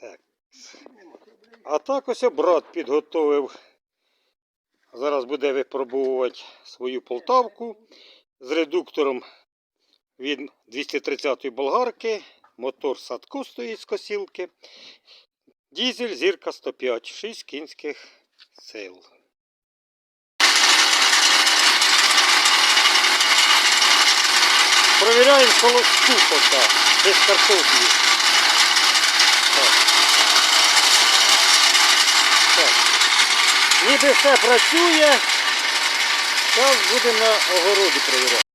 Так. А так ось брат підготовив. Зараз буде випробовувати свою полтавку з редуктором від 230-ї болгарки. Мотор садку стоїть з косілки. Дізель зірка 105, 6 кінських сил. Провіряємо холосту пока, без картоплі. Так. Так. Ніби все працює. Зараз будемо на огороді перевіряти.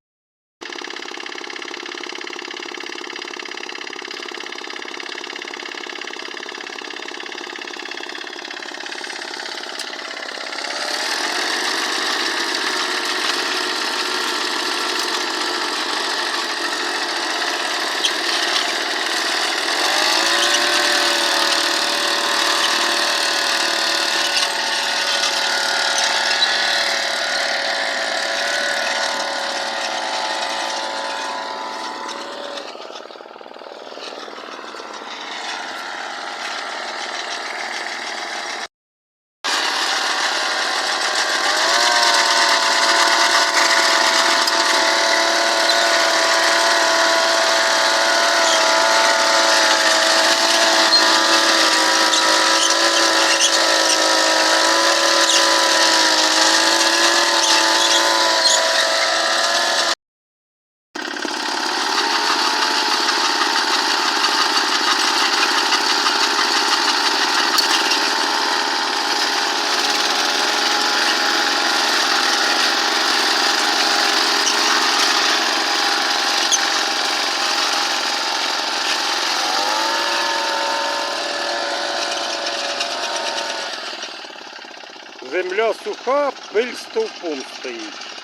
Земля суха, пиль стовпом стоїть.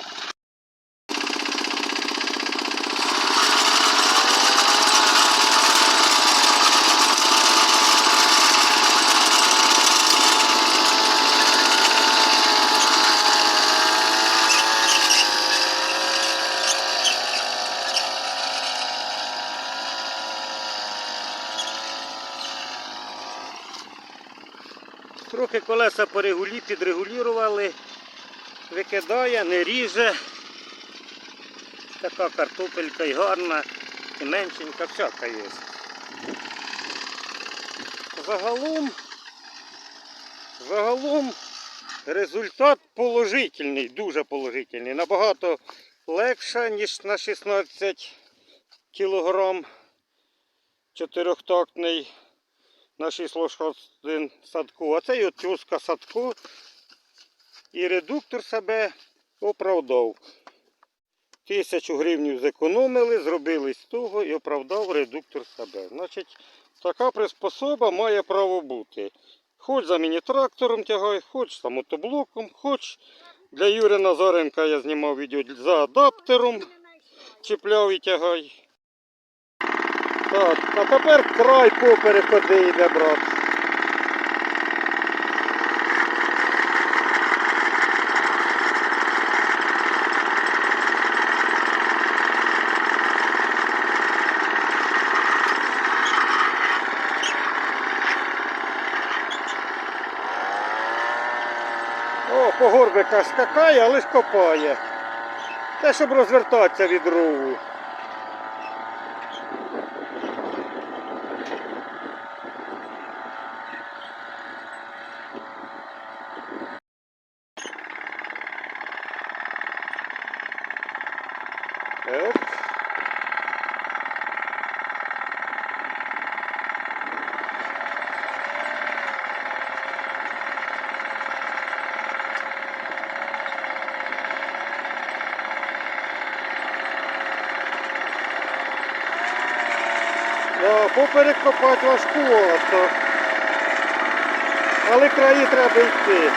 Трохи колеса порегулі, підрегулювали, викидає, не ріже. Така картопелька і гарна, і меншенька, всяка є. Загалом, загалом результат положительний, дуже положительний. Набагато легше, ніж на 16 кілограм чотирьохтактний на 6 лошадин садку. А і отюска садку. І редуктор себе оправдав. Тисячу гривнів зекономили, зробили того і оправдав редуктор себе. Значить, така приспособа має право бути. Хоч за міні-трактором тягай, хоч за мотоблоком, хоч для Юрія Назаренка я знімав відео за адаптером, чіпляв і тягай. Так, а тепер край поперек йде, брат. О, по горбика скакає, але ж копає. Те, щоб розвертатися від рову. Да, поперек копати важкувато. Але краї треба йти.